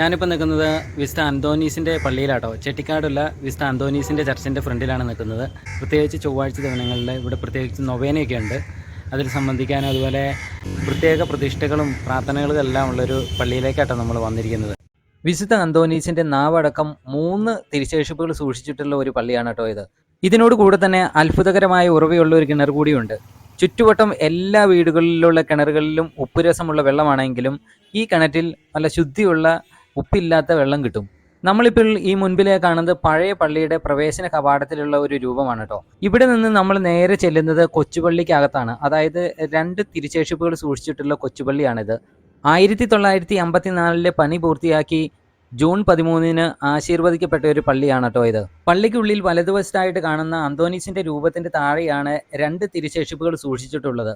ഞാനിപ്പോൾ നിൽക്കുന്നത് Vista അന്തോനീസിന്റെ പള്ളിയിലാട്ടോ. ചെട്ടിക്കാടുള്ള Vista അന്തോനീസിന്റെ ചർച്ചിന്റെ ഫ്രണ്ടിലാണ് നിൽക്കുന്നത്. പ്രത്യേകിച്ച് ചൊവ്വാഴ്ച ദിവസങ്ങളിൽ ഇവിടെ പ്രത്യേകിച്ച് നൊവേനയൊക്കെ ഉണ്ട്. അതിൽ സംബന്ധിക്കാനും അതുപോലെ പ്രത്യേക പ്രതിഷ്ഠകളും പ്രാർത്ഥനകളും എല്ലാം ഉള്ളൊരു പള്ളിയിലേക്കാട്ടോ നമ്മൾ വന്നിരിക്കുന്നത്. വിശുദ്ധ അന്തോനീസിന്റെ നാവടക്കം മൂന്ന് തിരിശേഷിപ്പുകൾ സൂക്ഷിച്ചിട്ടുള്ള ഒരു പള്ളിയാണ് കേട്ടോ ഇത്. ഇതിനോട് കൂടെ തന്നെ അത്ഭുതകരമായ ഉറവയുള്ള ഒരു കിണർ കൂടിയുണ്ട്. ചുറ്റുവട്ടം എല്ലാ വീടുകളിലുള്ള കിണറുകളിലും ഉപ്പുരസമുള്ള വെള്ളമാണെങ്കിലും ഈ കിണറ്റിൽ നല്ല ശുദ്ധിയുള്ള ഉപ്പില്ലാത്ത വെള്ളം കിട്ടും. നമ്മളിപ്പോൾ ഈ മുൻപിലെ കാണുന്നത് പഴയ പള്ളിയുടെ പ്രവേശന കവാടത്തിലുള്ള ഒരു രൂപമാണ് കേട്ടോ ഇവിടെ നിന്ന് നമ്മൾ നേരെ ചെല്ലുന്നത് കൊച്ചുപള്ളിക്കകത്താണ്. അതായത് രണ്ട് തിരിച്ചേഷിപ്പുകൾ സൂക്ഷിച്ചിട്ടുള്ള കൊച്ചുപള്ളിയാണിത്. ആയിരത്തി തൊള്ളായിരത്തി അമ്പത്തിനാലിലെ പണി പൂർത്തിയാക്കി ജൂൺ പതിമൂന്നിന് ആശീർവദിക്കപ്പെട്ട ഒരു പള്ളിയാണ് കേട്ടോ ഇത്. പള്ളിക്കുള്ളിൽ വലതുവശത്തായിട്ട് കാണുന്ന അന്തോനീസിന്റെ രൂപത്തിന്റെ താഴെയാണ് രണ്ട് തിരിശേഷിപ്പുകൾ സൂക്ഷിച്ചിട്ടുള്ളത്.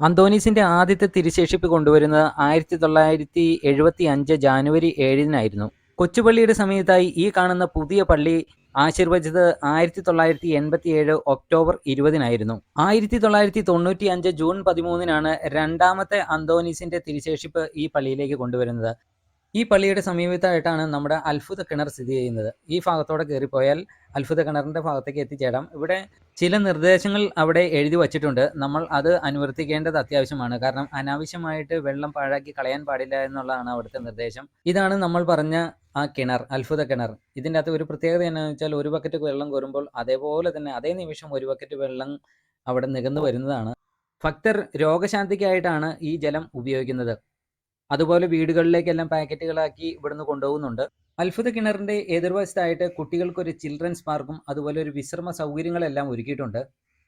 അന്തോനീസിന്റെ ആദ്യത്തെ തിരിശേഷിപ്പ് കൊണ്ടുവരുന്നത് ആയിരത്തി തൊള്ളായിരത്തി എഴുപത്തി അഞ്ച് ജാനുവരി ഏഴിനായിരുന്നു. കൊച്ചുപള്ളിയുടെ സമയത്തായി ഈ കാണുന്ന പുതിയ പള്ളി ആശീർവദിച്ചത് ആയിരത്തി തൊള്ളായിരത്തി എൺപത്തി ഏഴ് ഒക്ടോബർ ഇരുപതിനായിരുന്നു. ആയിരത്തി തൊള്ളായിരത്തി തൊണ്ണൂറ്റി അഞ്ച് ജൂൺ പതിമൂന്നിനാണ് രണ്ടാമത്തെ അന്തോനീസിന്റെ തിരിശേഷിപ്പ് ഈ പള്ളിയിലേക്ക് കൊണ്ടുവരുന്നത്. ഈ പള്ളിയുടെ സമീപത്തായിട്ടാണ് നമ്മുടെ അത്ഭുത കിണർ സ്ഥിതി ചെയ്യുന്നത്. ഈ ഭാഗത്തോടെ കയറിപ്പോയാൽ അത്ഭുത കിണറിന്റെ ഭാഗത്തേക്ക് എത്തിച്ചേരാം. ഇവിടെ ചില നിർദ്ദേശങ്ങൾ അവിടെ എഴുതി വച്ചിട്ടുണ്ട്. നമ്മൾ അത് അനുവർത്തിക്കേണ്ടത് അത്യാവശ്യമാണ്. കാരണം അനാവശ്യമായിട്ട് വെള്ളം പാഴാക്കി കളയാൻ പാടില്ല എന്നുള്ളതാണ് അവിടുത്തെ നിർദ്ദേശം. ഇതാണ് നമ്മൾ പറഞ്ഞ ആ കിണർ അത്ഭുത കിണർ. ഇതിന്റെ അകത്ത് ഒരു പ്രത്യേകത എന്നാന്ന് വെച്ചാൽ ഒരു ബക്കറ്റ് വെള്ളം കോരുമ്പോൾ അതേപോലെ തന്നെ അതേ നിമിഷം ഒരു ബക്കറ്റ് വെള്ളം അവിടെ നികന്നു വരുന്നതാണ്. ഭക്തർ രോഗശാന്തിക്കായിട്ടാണ് ഈ ജലം ഉപയോഗിക്കുന്നത്. അതുപോലെ വീടുകളിലേക്കെല്ലാം പാക്കറ്റുകളാക്കി ഇവിടുന്ന് കൊണ്ടുപോകുന്നുണ്ട്. അത്ഭുത കിണറിന്റെ എതിർവശത്തായിട്ട് കുട്ടികൾക്ക് ഒരു ചിൽഡ്രൻസ് പാർക്കും അതുപോലെ ഒരു വിശ്രമ സൗകര്യങ്ങളെല്ലാം ഒരുക്കിയിട്ടുണ്ട്.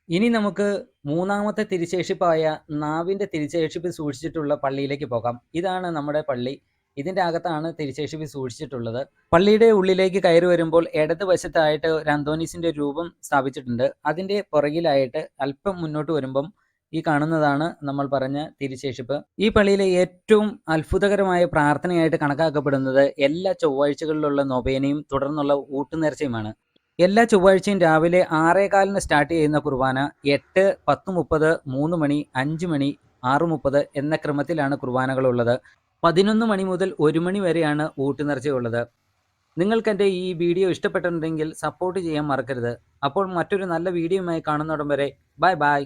ഇനി നമുക്ക് മൂന്നാമത്തെ തിരിശേഷിപ്പായ നാവിന്റെ തിരിശേഷിപ്പ് സൂക്ഷിച്ചിട്ടുള്ള പള്ളിയിലേക്ക് പോകാം. ഇതാണ് നമ്മുടെ പള്ളി. ഇതിന്റെ അകത്താണ് തിരിശേഷിപ്പ് സൂക്ഷിച്ചിട്ടുള്ളത്. പള്ളിയുടെ ഉള്ളിലേക്ക് കയറി വരുമ്പോൾ ഇടത് വശത്തായിട്ട് ഒരു അന്തോനീസിന്റെ രൂപം സ്ഥാപിച്ചിട്ടുണ്ട്. അതിന്റെ പുറകിലായിട്ട് അല്പം മുന്നോട്ട് വരുമ്പം ഈ കാണുന്നതാണ് നമ്മൾ പറഞ്ഞ തിരിശേഷിപ്പ് ഈ പള്ളിയിലെ ഏറ്റവും അത്ഭുതകരമായ പ്രാർത്ഥനയായിട്ട് കണക്കാക്കപ്പെടുന്നത് എല്ലാ ചൊവ്വാഴ്ചകളിലുള്ള നൊവേനയും തുടർന്നുള്ള ഊട്ടുനേർച്ചയുമാണ്. എല്ലാ ചൊവ്വാഴ്ചയും രാവിലെ ആറേകാലിന് സ്റ്റാർട്ട് ചെയ്യുന്ന കുർബാന എട്ട് പത്ത് മുപ്പത് മൂന്ന് മണി അഞ്ച് മണി ആറ് മുപ്പത് എന്ന ക്രമത്തിലാണ് കുർബാനകളുള്ളത്. പതിനൊന്ന് മണി മുതൽ ഒരു മണി വരെയാണ് ഊട്ടുനേർച്ചയുള്ളത്. നിങ്ങൾക്ക് എന്റെ ഈ വീഡിയോ ഇഷ്ടപ്പെട്ടിട്ടുണ്ടെങ്കിൽ സപ്പോർട്ട് ചെയ്യാൻ മറക്കരുത്. അപ്പോൾ മറ്റൊരു നല്ല വീഡിയോയുമായി കാണുന്നിടം വരെ ബൈ ബൈ.